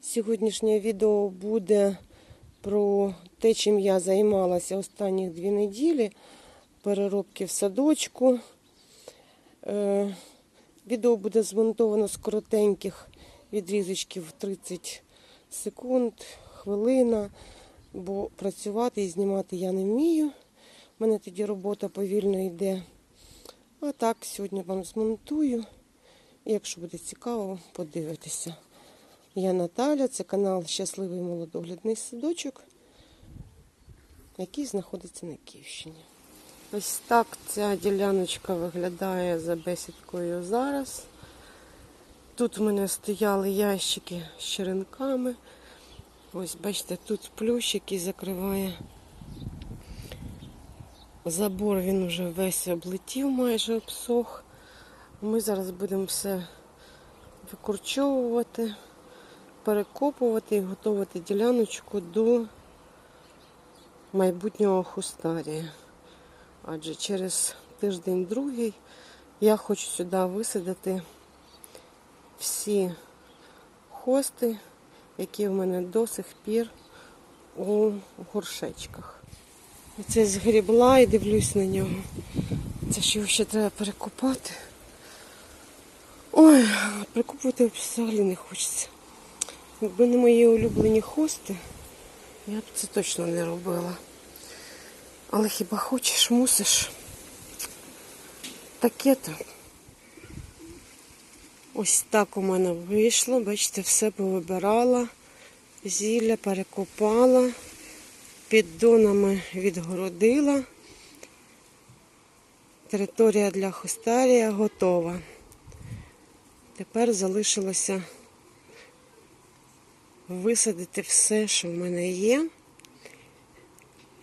Сьогоднішнє відео буде про те, чим я займалася останні дві неділі. Переробки в садочку. Е, відео буде змонтовано з коротеньких відрізочків 30 секунд, хвилина, бо працювати і знімати я не вмію. У мене тоді робота повільно йде. А так, сьогодні вам змонтую. Якщо буде цікаво, подивитися. Я Наталя, це канал Щасливий молодоглядний садочок, який знаходиться на Київщині. Ось так ця діляночка виглядає за бесідкою зараз. Тут в мене стояли ящики з черенками. Ось, бачите, тут плющ, який закриває забор, він вже весь облетів, майже обсох. Ми зараз будемо все викорчовувати перекопувати і готувати діляночку до майбутнього хустарія. Адже через тиждень-другий я хочу сюди висадити всі хости, які в мене до сих пір у горшечках. Оце згрібла і дивлюсь на нього. Це ж його ще треба перекопати. Ой, прикопувати взагалі не хочеться. Якби не мої улюблені хости, я б це точно не робила. Але хіба хочеш, мусиш. Таке то. Ось так у мене вийшло. Бачите, все повибирала, зілля перекопала, піддонами відгородила. Територія для хостарія готова. Тепер залишилося висадити все, що в мене є.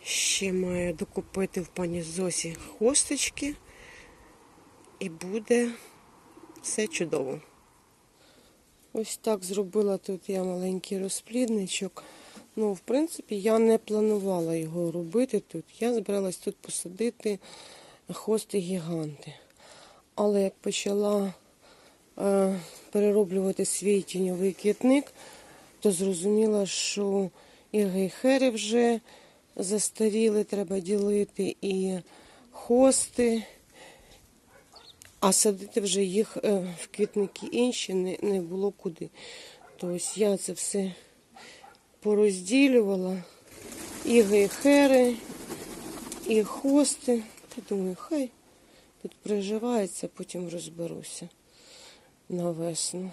Ще маю докупити в пані Зосі хосточки. І буде все чудово. Ось так зробила тут я маленький розплідничок. Ну, в принципі, я не планувала його робити тут. Я збиралась тут посадити хости гіганти. Але як почала перероблювати свій тіньовий квітник, то зрозуміла, що і гейхери вже застаріли, треба ділити, і хости, а садити вже їх е, в квітники інші не, було куди. Тобто я це все порозділювала. І гейхери, і хости. Та думаю, хай тут приживається, потім розберуся на весну.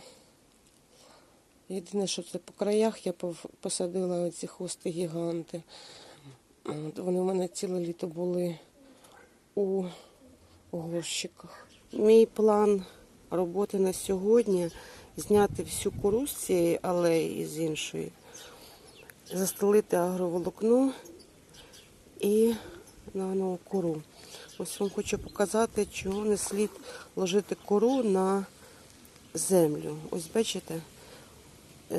Єдине, що це по краях я посадила оці хости гіганти. Вони в мене ціле літо були у горщиках. Мій план роботи на сьогодні зняти всю кору з цієї алеї з іншої, застелити агроволокно і на кору. Ось вам хочу показати, чого не слід ложити кору на землю. Ось бачите?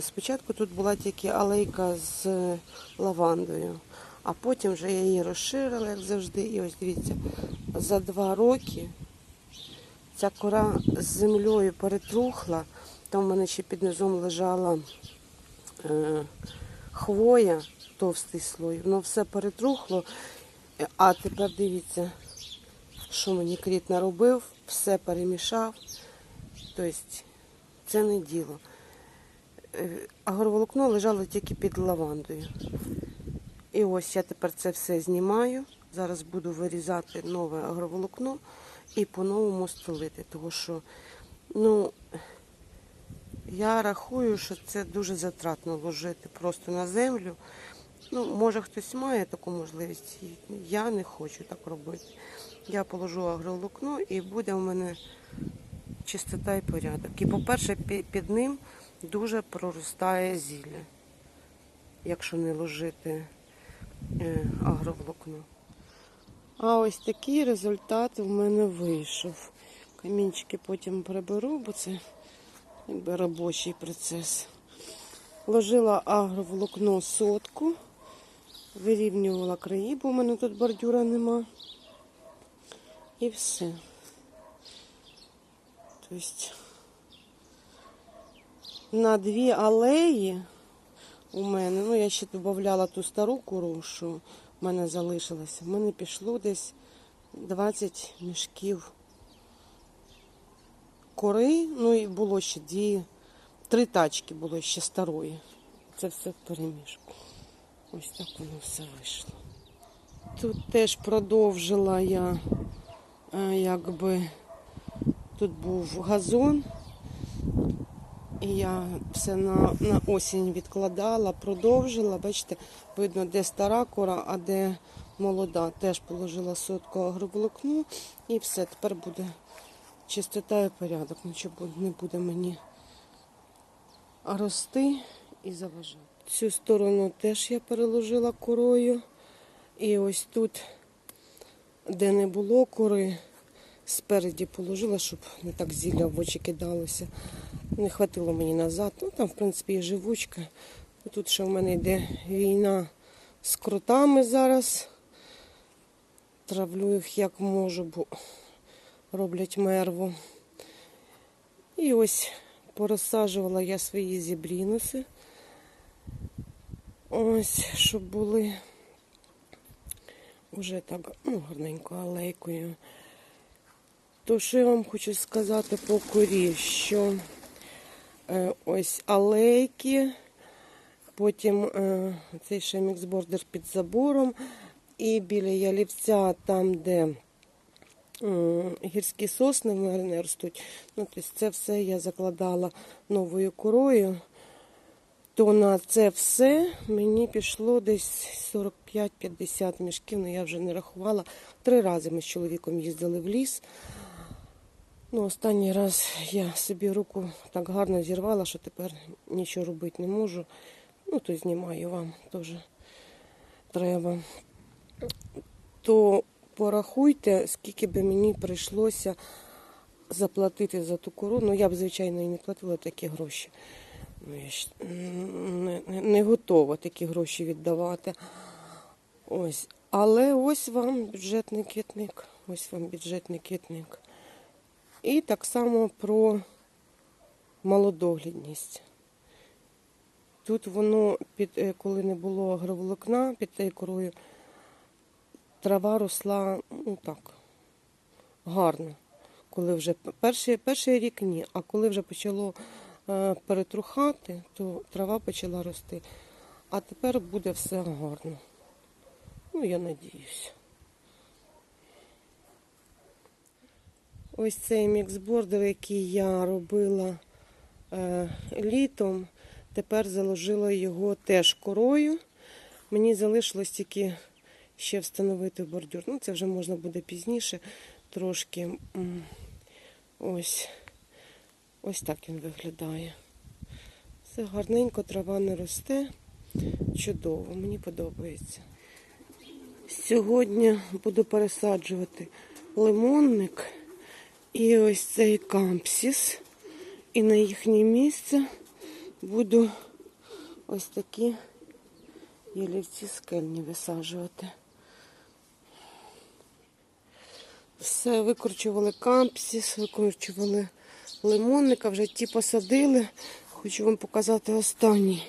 Спочатку тут була тільки алейка з лавандою, а потім вже я її розширила, як завжди. І ось дивіться, за два роки ця кора з землею перетрухла. Там в мене ще під низом лежала е, хвоя, товстий слой. Воно все перетрухло. А тепер дивіться, що мені кріт наробив, все перемішав. Тобто це не діло. Е, агроволокно лежало тільки під лавандою. І ось я тепер це все знімаю. Зараз буду вирізати нове агроволокно і по-новому стелити. Тому що, ну, я рахую, що це дуже затратно ложити просто на землю. Ну, може хтось має таку можливість. Я не хочу так робити. Я положу агроволокно і буде у мене чистота і порядок. І, по-перше, під ним дуже проростає зілля, якщо не ложити е, агроволокно. А ось такий результат в мене вийшов. Камінчики потім приберу, бо це якби робочий процес. Ложила агроволокно сотку, вирівнювала краї, бо в мене тут бордюра нема. І все. Тобто на дві алеї у мене, ну я ще додавала ту стару кору, що в мене залишилася. В мене пішло десь 20 мішків кори, ну і було ще дві, три тачки було ще старої. Це все в переміжку. Ось так воно все вийшло. Тут теж продовжила я, е, якби тут був газон. І я все на, на осінь відкладала, продовжила. Бачите, видно, де стара кора, а де молода. Теж положила сотку агроволокну і все, тепер буде чистота і порядок. Нічого не буде мені рости і заважати. Цю сторону теж я переложила корою. І ось тут, де не було кори, спереді положила, щоб не так зілля в очі кидалося. Не хватило мені назад. Ну там, в принципі, і живучка. Тут ще в мене йде війна з кротами зараз. Травлю їх як можу, бо роблять мерву. І ось порозсаджувала я свої зібрінуси. Ось, щоб були вже так ну, гарненько алейкою. То що я вам хочу сказати по корі, що е, ось алейки, потім е, цей ще міксбордер під забором, і біля ялівця, там, де м, гірські сосни в мене ростуть. Ну, тобто це все я закладала новою корою. То на це все мені пішло десь 45-50 мішків, ну я вже не рахувала. Три рази ми з чоловіком їздили в ліс. Ну, останній раз я собі руку так гарно зірвала, що тепер нічого робити не можу. Ну, то знімаю вам теж треба. То порахуйте, скільки би мені прийшлося заплатити за ту корону. Ну, я б, звичайно, і не платила такі гроші. Ну, я ж не, не, готова такі гроші віддавати. Ось. Але ось вам бюджетний квітник. Ось вам бюджетний квітник. І так само про малодоглядність. Тут воно, під, е, коли не було агроволокна під тією корою, трава росла ну так, гарно. Коли вже перший, перший рік ні, а коли вже почало е, перетрухати, то трава почала рости. А тепер буде все гарно. Ну, я надіюсь. Ось цей міксбордер, який я робила е, літом, тепер заложила його теж корою. Мені залишилось тільки ще встановити бордюр. Ну, це вже можна буде пізніше трошки. Ось, ось так він виглядає. Все гарненько, трава не росте. Чудово, мені подобається. Сьогодні буду пересаджувати лимонник і ось цей кампсіс. І на їхнє місце буду ось такі ялівці скельні висаджувати. Все, викручували кампсіс, викручували лимонника, вже ті посадили. Хочу вам показати останній.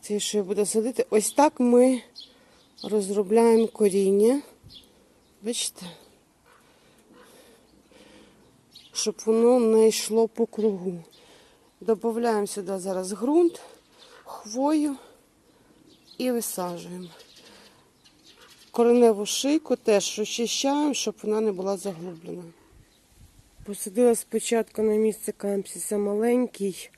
Цей, що я буду садити. Ось так ми розробляємо коріння. Бачите? Щоб воно не йшло по кругу. Додаємо сюди зараз ґрунт, хвою і висаджуємо. Кореневу шийку теж розчищаємо, щоб вона не була заглублена. Посадила спочатку на місце кампсіса маленький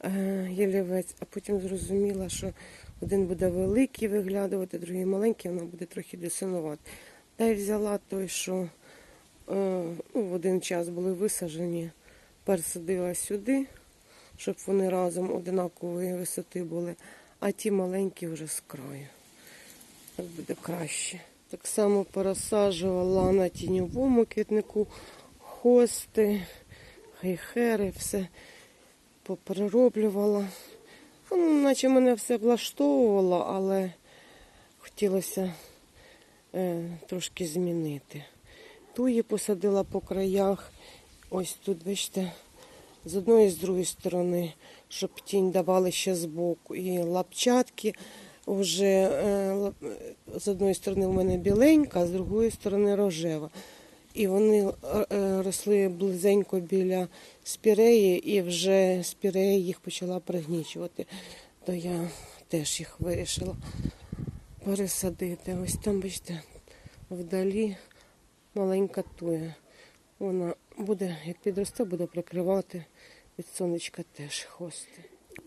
е, ялівець, а потім зрозуміла, що один буде великий виглядувати, другий маленький, вона буде трохи десинувати. Та й взяла той, що в один час були висаджені, пересадила сюди, щоб вони разом одинакової висоти були, а ті маленькі вже з краю. Так буде краще. Так само порозсаджувала на тіньовому квітнику хости, хайхери, все поперероблювала. Ну, наче мене все влаштовувало, але хотілося е, трошки змінити. Туї посадила по краях. Ось тут, бачите, з одної і з другої сторони, щоб тінь давали ще з боку. І лапчатки вже е, з одної сторони в мене біленька, а з другої сторони рожева. І вони е, е, росли близенько біля спіреї, і вже спірея їх почала пригнічувати. То я теж їх вирішила пересадити. Ось там, бачите, вдалі маленька туя. Вона буде, як підросте, буде прикривати від сонечка теж хвости.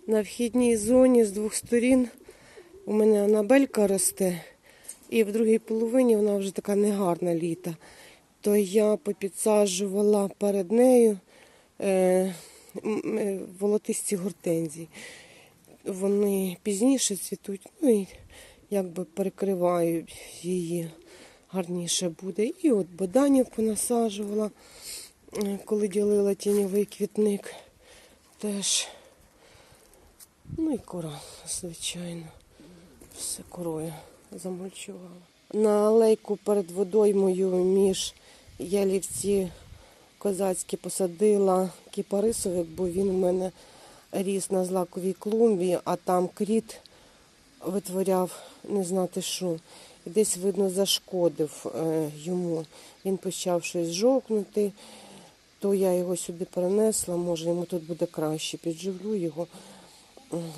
На вхідній зоні з двох сторін у мене анабелька росте, і в другій половині вона вже така негарна літа. То я попідсаджувала перед нею е, е, волотисті гортензії. Вони пізніше цвітуть, ну і якби перекривають її гарніше буде. І от боданів понасаджувала, е, коли ділила тіньовий квітник. Теж. Ну і кора, звичайно. Все корою замульчувала. На алейку перед водоймою між ялівці козацькі посадила кіпарисовик, бо він у мене ріс на злаковій клумбі, а там кріт витворяв не знати що. Десь, видно, зашкодив е, йому. Він почав щось жовкнути, то я його сюди перенесла, може йому тут буде краще. Підживлю його,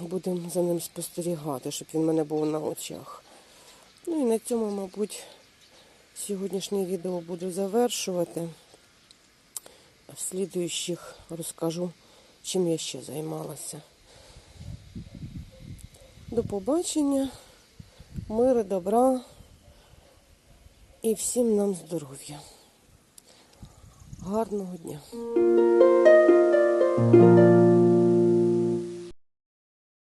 будемо за ним спостерігати, щоб він в мене був на очах. Ну і на цьому, мабуть, сьогоднішнє відео буду завершувати. В слідуючих розкажу, чим я ще займалася. До побачення, миру, добра і всім нам здоров'я. Гарного дня!